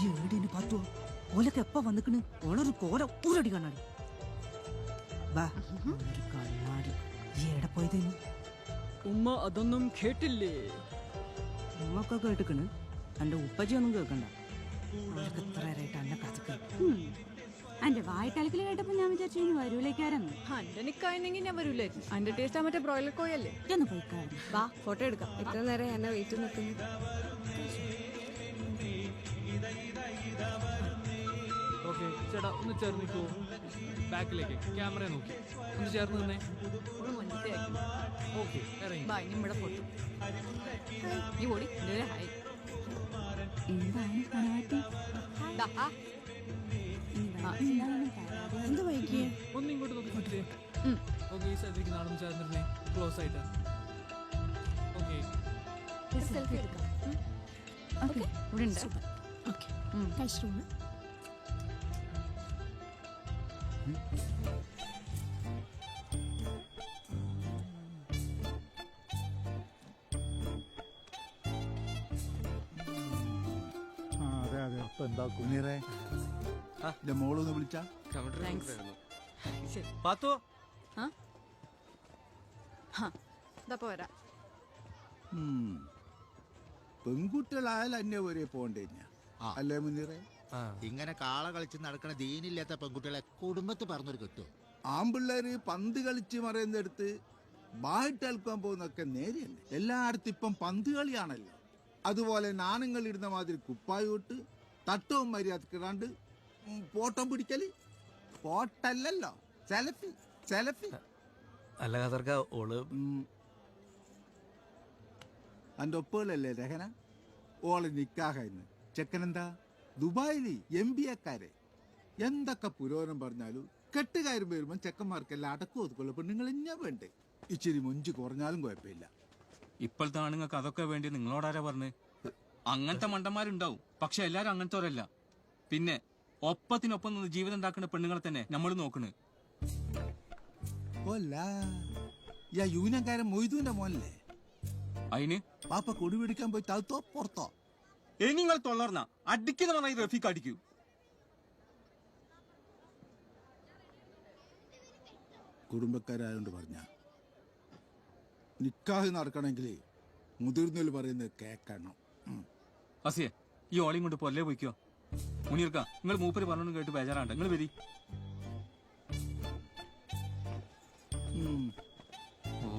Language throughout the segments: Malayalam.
ഈ ഏടിന് പാത്തുവോ? ഓലൊക്കെ എപ്പ വന്നിക്കണ്? ഓളൊരു കോല ഊരടി കണ്ണാടി. വാ ഒരു കണ്ണാടി. ഈ എവിടെ പോയതേനു ഉമ്മ അതൊന്നും കേട്ടില്ലേ? ഉമ്മൊക്കെ കേട്ടിക്കണ്. എന്റെ ഉപ്പജി ഒന്നും കേൾക്കണ്ട. അവർക്ക് ഇത്ര നേരമായിട്ട് എന്നെ കഥക്ക് അന്റെ വായിട്ടലക്കിൽ കേട്ടപ്പോ ഞാൻ വിചാരിച്ചു ഇനി വരൂലേക്കാരെന്ന് അന്റെ നിക്കായിരുന്നെങ്കിൽ ഞാൻ വരൂലായിരുന്നു അന്റെ ടേസ്റ്റ് ആ മറ്റേ ബ്രോയിലർ കോയല്ലേ ഇതൊന്ന് പോയിക്കായിരുന്നു വാ ഫോട്ടോ എടുക്കാം. എത്ര നേരം എന്നെ വെയിറ്റ് നിൽക്കുന്നു ചേട്ടാ ഒന്ന് ചേർന്ന് നിൽക്കൂ ബാക്കിലേക്ക്. ക്യാമറ നോക്കി. ഒന്ന് ചേർന്ന് നിന്നേ. ഒരു മുന്നത്തെ ആക്കി. ഓക്കെ ഇറങ്ങി. ഇനി ഇവിടെ നീ ഓടി ഹായ്. ഒന്ന് ഇങ്ങോട്ട് നോക്കി നോക്കിട്ടേ ഉം. ഓക്കെ ഈ സ്ഥലത്തേക്ക് നാളെ ചേർന്നിരുന്നേ. ക്ലോസ് ആയിട്ട്. ഓക്കെ. സെൽഫി എടുക്കാം. ഓക്കെ? ഇവിടെ ഉണ്ട്. ഓക്കെ. അതെ അതെ. അപ്പൊ എന്താ കുഞ്ഞിറെ? എന്റെ മോളൊന്ന് വിളിച്ച? താങ്ക്സ് ശരി. പാത്തോ? ആ? ഹാ ഇതാ പോരാ പെൺകുട്ടികളായാലും അന്യ ഒരേ പോണ്ടേ ആ. അല്ലേ മുന്നീറെ ഇങ്ങനെ കാള കളിച്ച് നടക്കണ ദീനില്ലാത്ത പെൺകുട്ടികളെ കുടുംബത്ത് പറഞ്ഞൊരു കിട്ടും. ആമ്പിള്ളേര് പന്ത് കളിച്ച് മറയുന്നിടത്ത് ബാഹിട്ടേൽക്കാൻ പോകുന്നൊക്കെ നേരെയല്ലേ? എല്ലായിടത്തും ഇപ്പം പന്ത് കളിയാണല്ലോ. അതുപോലെ നാണങ്ങൾ ഇടുന്ന മാതിരി കുപ്പായോട്ട് തട്ടവും മര്യാദക്കിടാണ്ട് ഫോട്ടോ പിടിക്കൽ. ഫോട്ടല്ലല്ലോ. സെലഫി സെലഫി അല്ല കതർക്ക ഓൾ അന്റെ ഒപ്പുകളല്ലേ രഹന? ഓൾ ഇന്ന് ചെക്കനെന്താ? ദുബായിൽ എം ബി എക്കാരെ. എന്തൊക്കെ പുരോഗമനം പറഞ്ഞാലും കെട്ടുകാരും വരുമ്പോൾ ചെക്കന്മാർക്കെല്ലാം അടക്കം ഒതുക്കുള്ള. പെണ്ണുങ്ങൾ ഇഞ്ഞാ വേണ്ടേ? ഇച്ചിരി മുഞ്ച് കുറഞ്ഞാലും കുഴപ്പമില്ല. ഇപ്പോഴത്തെ ആണുങ്ങൾക്ക് അതൊക്കെ വേണ്ടി നിങ്ങളോടാരാ പറഞ്ഞ്? അങ്ങനത്തെ മണ്ടന്മാരുണ്ടാവും. പക്ഷെ എല്ലാരും അങ്ങനത്തെ പിന്നെ ഒപ്പത്തിനൊപ്പം നിന്ന് ജീവിതം ഉണ്ടാക്കുന്ന പെണ്ണുങ്ങളെ തന്നെ നമ്മൾ നോക്കണ്. യൂനിയൻകാരൻ മൊയ്തുവിന്റെ മോനല്ലേ? അതിന് പാപ്പ കൊടി പിടിക്കാൻ പോയി തഴുത്തോ പുറത്തോ? ഇനി നിങ്ങൾ തൊള്ളർന്ന അടിക്കുന്ന പറഞ്ഞാൽ റഫീഖ് അടിക്കൂ കുടുംബക്കാരായോണ്ട് പറഞ്ഞ നിക്കാഹ് നടക്കണമെങ്കിൽ മുതിർന്നവർ പറയുന്നത് കേക്കണം അസിയ ഈ ഓളിയും കൊണ്ട് പൊല്ലേ പോയിക്കോ. മുനീർക്ക നിങ്ങൾ മൂപ്പര് പറഞ്ഞു കേട്ട് ബേജാറാണ്ട് നിങ്ങൾ വരി.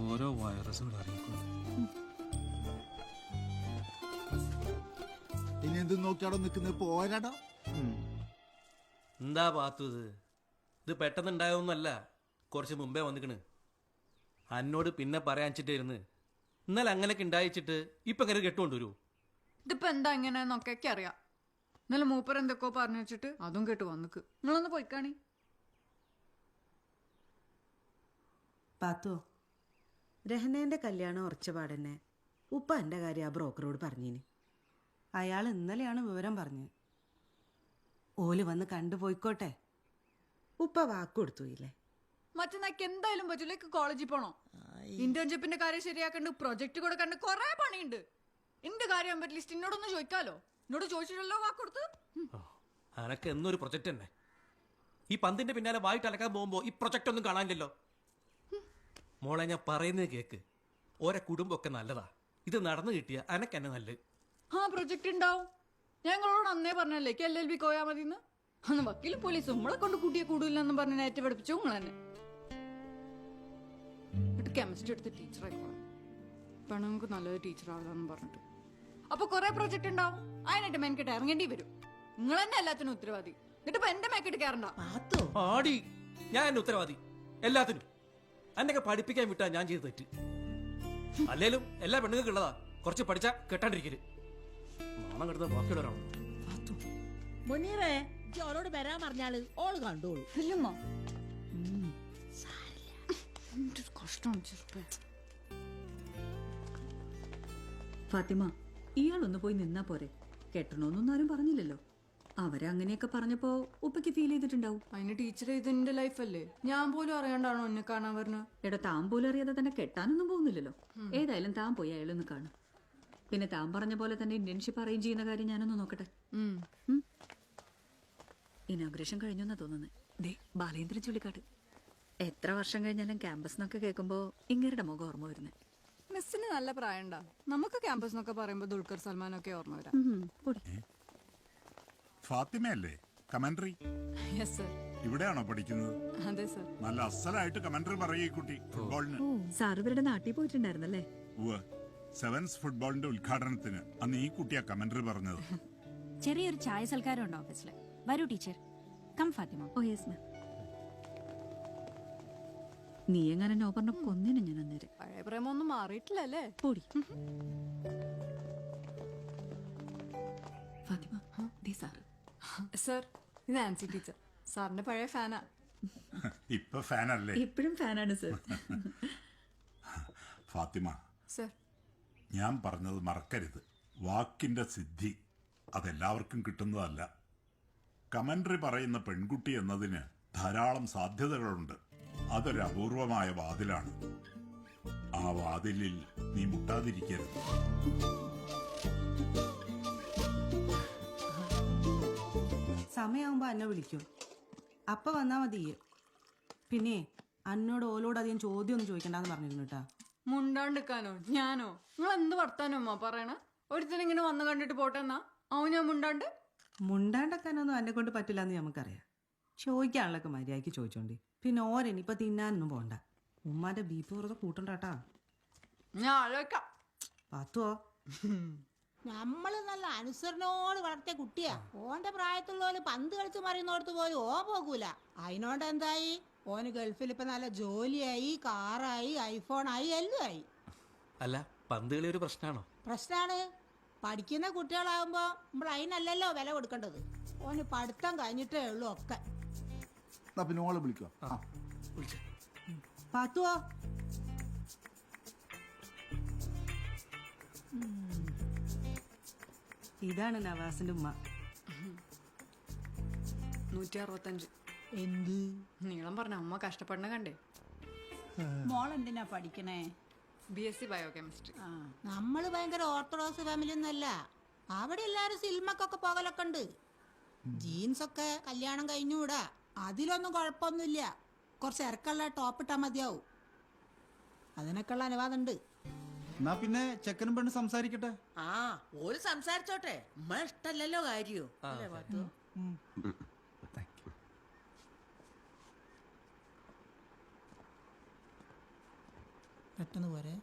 ഓരോ വൈറസുകൾ അറിയിക്കും. ഇനി എന്ത് നോക്കിയാടോ നിൽക്കുന്നത് പോരാടോ? എന്താ പാത്തു ഇത്? ഇത് പെട്ടെന്ന് ഉണ്ടായൊന്നല്ല കുറച്ച് മുമ്പേ വന്നിക്കണ്. അന്നോട് പിന്നെ പറയാൻ പറയാച്ചിട്ടായിരുന്നു ഇന്നലെ അങ്ങനെയൊക്കെ ഉണ്ടായിച്ചിട്ട് ഇപ്പൊ ഇങ്ങനെ കെട്ടുകൊണ്ടുവരൂ ഇതിപ്പോ എന്താ ഇങ്ങനെയെന്നൊക്കെ ഒക്കെ അറിയാം. ഇന്നലെ മൂപ്പർ എന്തൊക്കെയോ പറഞ്ഞു വെച്ചിട്ട് അതും കേട്ട് വന്നിക്ക്. നിങ്ങളൊന്ന് പോയിക്കാണി. പാത്തോ രഹനേന്റെ കല്യാണം ഉറച്ച പാടന്നെ. ഉപ്പ എന്റെ കാര്യം ആ ബ്രോക്കറോട് പറഞ്ഞിന്. അയാൾ ഇന്നലെയാണ് വിവരം പറഞ്ഞത്. ഓൽ വന്ന് കണ്ടുപോയിക്കോട്ടെ ഉപ്പ വാക്ക് കൊടുത്തുയില്ലേ മറ്റന്നാക്ക് എന്തായാലും പറ്റൂല കോളേജിൽ പോണോ? ഇന്റേൺഷിപ്പിന്റെ കാര്യം ശരിയാക്കണ്ട് പ്രൊജക്ട് കൊടുക്കണ്ട് കൊറേ പണിയുണ്ട്. എന്റെ കാര്യം ലിസ്റ്റ് എന്നോടൊന്ന് ചോദിക്കാലോ? എന്നോട് ചോദിച്ചിട്ടല്ലോ വാക്ക് കൊടുത്ത്? അനക്ക് എന്നൊരു പ്രൊജക്ട് തന്നെ. ഈ പന്തിന്റെ പിന്നാലെ വായിട്ട് അലക്കാൻ പോകുമ്പോ ഈ പ്രൊജക്ട് ഒന്നും കാണാനില്ലല്ലോ. മോളെ ഞാൻ പറയുന്നത് കേക്ക്. ഓരോ കുടുംബമൊക്കെ നല്ലതാ. ഇത് നടന്നു കിട്ടിയ അനക്കെന്നെ നല്ലത് ആ പ്രൊജക്ട് ഉണ്ടാവും ഞങ്ങളോട് അന്നേ പറഞ്ഞല്ലേ എൽ എൽ ബി കോയാ മതി അന്ന് വക്കീലും പോലീസും നമ്മളെ കൊണ്ട് കൂട്ടിയെ കൂടില്ലെന്നും പറഞ്ഞ് നേറ്റ് പഠിപ്പിച്ചു നിങ്ങൾ തന്നെ. എന്നിട്ട് കെമിസ്ട്രി എടുത്ത് ടീച്ചറായി ഇപ്പം നമുക്ക് നല്ലൊരു ടീച്ചർ ആവാന്ന് പറഞ്ഞിട്ട്. അപ്പൊ കുറെ പ്രൊജക്ട് ഉണ്ടാവും അതിനായിട്ട് മെനക്കെട്ട് ഇറങ്ങേണ്ടി വരും. നിങ്ങൾ തന്നെ എല്ലാത്തിനും ഉത്തരവാദി. എന്നിട്ട് ഇപ്പൊ എന്റെ മേക്കെട്ട് കയറണ്ട ആടി ഞാൻ എന്നെ ഉത്തരവാദി. എല്ലാത്തിനും. എന്നൊക്കെ പഠിപ്പിക്കാൻ വിട്ടാ ഞാൻ ചെയ്ത് തെറ്റ്. അല്ലേലും എല്ലാ പെണ്ണുങ്ങൾക്ക് ഉള്ളതാ. കുറച്ച് പഠിച്ചാ കെട്ടാണ്ടിരിക്കൽ. നാണം കിടന്ന ബാക്കിയുള്ളവരാണ് മുനീറേ ഇജ്ജ് ഓളോട് വരാൻ പറഞ്ഞാൽ ഓൾ കണ്ടോളൂ. ഇല്ലമ്മ. കഷ്ടമാണ് ചെറുപ്പം. ഫാത്തിമ ഇയാളൊന്ന് പോയി നിന്നാ പോരെ. കെട്ടണോന്നൊന്നും ആരും പറഞ്ഞില്ലല്ലോ. അവരെ അങ്ങനെയൊക്കെ പറഞ്ഞപ്പോ ഉപ്പയ്ക്ക് ഫീൽ ചെയ്തിട്ടുണ്ടാവും. അതിന് ടീച്ചർ ഇത് എന്റെ ലൈഫല്ലേ ഞാൻ പോലും അറിയാണ്ടാണോ എന്നെ കാണാൻ പറഞ്ഞത് എടാ താൻ പോലും അറിയാതെ തന്നെ കെട്ടാനൊന്നും പോകുന്നില്ലല്ലോ. ഏതായാലും താൻ പോയി അയാളൊന്ന് കാണും. പിന്നെ താൻ പറഞ്ഞ പോലെ തന്നെ ഇന്റേൺഷിപ്പ് അറേഞ്ച് ചെയ്യുന്ന കാര്യം ഞാനൊന്ന് നോക്കട്ടെ. ഇനോഗ്രേഷൻ കഴിഞ്ഞു എന്നാ തോന്നുന്നത് ദേ ബാലേന്ദ്രൻ ചുള്ളിക്കാട്ട്. എത്ര വർഷം കഴിഞ്ഞാലും ക്യാമ്പസ് എന്നൊക്കെ കേൾക്കുമ്പോ ഇങ്ങരുടെ മുഖം ഓർമ്മ വരുന്നത് മിസ്സിന് നല്ല പ്രായം നമുക്ക് ക്യാമ്പസ് എന്നൊക്കെ പറയുമ്പോ ദുൽഖർ സൽമാൻ ഒക്കെ ഓർമ്മ വരാം. ഫാത്തിമയല്ലേ? കമന്ററി. യെസ് സർ ഇവിടെയാണോ പഠിക്കുന്നത്? അതെ സർ നല്ല അസലായിട്ട് കമന്ററി പറയൂ ഈ കുട്ടി ഫുട്ബോളിന്. സാർ ഇവരുടെ നാട്ടിൽ പോയിട്ടുണ്ടായിരുന്നല്ലേ? സെവൻസ് ഫുട്ബോളിന്റെ ഉദ്ഘാടനത്തിന് അന്ന് ഈ കുട്ടിയാ കമന്ററി പറഞ്ഞത്. ചെറിയൊരു ചായ സൽക്കാരം ഉണ്ട് ഓഫീസിൽ വരൂ teacher. Come Fathima. Oh yes ma'am. നീ എങ്ങനെ നോബറിനെ കൊന്നിനെ ഞാൻ അന്നേരം? പഴയ മാറിയിട്ടില്ല അല്ലേ പൊടി. ഫാത്തിമ ദേ സാറ്. സർ ഇത് ആൻസി ടീച്ചർ. സാറിന്റെ പഴയ ഫാനാ. ഇപ്പൊ ഫാനല്ലേ? ഇപ്പോഴും ഫാനാണ് സർ. ഫാത്തിമ. സർ. ഞാൻ പറഞ്ഞത് മറക്കരുത്. വാക്കിന്റെ സിദ്ധി അതെല്ലാവർക്കും കിട്ടുന്നതല്ല. കമന്ററി പറയുന്ന പെൺകുട്ടി എന്നതിന് ധാരാളം സാധ്യതകളുണ്ട്. അതൊരു അപൂർവമായ വാതിലാണ്. ആ വാതിലിൽ നീ മുട്ടാതിരിക്കരുത്. സമയാവുമ്പോ എന്നെ വിളിക്കും. അപ്പ വന്നാ മതി പിന്നെ അന്നോട് ഓലോട് അധികം ചോദ്യമൊന്നും ചോദിക്കണ്ടെന്ന് പറഞ്ഞിരുന്നു കേട്ടാ. മുണ്ടാണ്ടിക്കാനോ? ഞാനോ? നിങ്ങൾ എന്ത് വർത്താനോ അമ്മ പറയണ? ഒരുത്തനിങ്ങനെ വന്ന് കണ്ടിട്ട് പോട്ടെ എന്നാ? അവൻ ഞാൻ മുണ്ടാണ്ട്? മുണ്ടാണ്ടക്കാനൊന്നും എന്നെ കൊണ്ട് പറ്റില്ല എന്ന് നമുക്കറിയാം ചോദിക്കാനുള്ളൊക്കെ മര്യാദയ്ക്ക് ചോദിച്ചോണ്ടി. പിന്നെ ഓരനിപ്പൊ തിന്നാനൊന്നും പോണ്ട. ഉമ്മാന്റെ ബീപ്പ് വെറുതെ കൂട്ടണ്ടാട്ടാ. ഞാൻ ആലോചിക്കാം. പാത്തുവോ? നമ്മൾ നല്ല അനുസരണോട് വളർത്തിയ കുട്ടിയാ. ഓന്റെ പ്രായത്തിലുള്ളവര് പന്ത് കളിച്ച് മറിയുന്നോടത്ത് പോലും ഓ പോകൂല. അതിനോണ്ട് എന്തായി? ഓന് ഗൾഫിൽ ഇപ്പൊ നല്ല ജോലിയായി കാറായി ഐഫോണായി എല്ലാം ആയി അല്ല പന്ത് കളി ഒരു പ്രശ്നമാണോ പ്രശ്നാണ്. പഠിക്കുന്ന കുട്ടികളാകുമ്പോ നമ്മൾ അതിനല്ലല്ലോ വില കൊടുക്കേണ്ടത്. ഓന് പഠിത്തം കഴിഞ്ഞിട്ടേ ഉള്ളൂ ഒക്കെ. എന്നാ പിന്നെ ഓളെ വിളിക്കുക ആ പാത്തുവോ? ഇതാണ് നവാസിന്റെ ഉമ്മ. നൂറ്റി അറുപത്തഞ്ച് എന്ത്? നീളം പറഞ്ഞ അമ്മ കഷ്ടപ്പെടണ കണ്ടേ. മോൾ എന്തിനാ പഠിക്കണേ ബി എസ് സി ബയോകെമിസ്ട്രി നമ്മൾ ഭയങ്കര ഓർത്തഡോക്സ് ഫാമിലി ഒന്നല്ല അവിടെ എല്ലാരും സിനിമക്കൊക്കെ പോകലൊക്കെ ഉണ്ട്. ജീൻസ് ഒക്കെ കല്യാണം കഴിഞ്ഞുകൂടാ. അതിലൊന്നും കുഴപ്പമൊന്നുമില്ല. കുറച്ച് ഇറക്കമുള്ള ടോപ്പ് ഇട്ടാ മതിയാവും. അതിനൊക്കെയുള്ള അനുവാദം ഉണ്ട്. എന്നാ പിന്നെ ചെക്കനും പെണ്ണ് സംസാരിക്കട്ടെ? ആ ഓര് സംസാരിച്ചോട്ടെ. നമ്മളെ ഇഷ്ടല്ലല്ലോ കാര്യോ. പെട്ടെന്ന് പോരെ.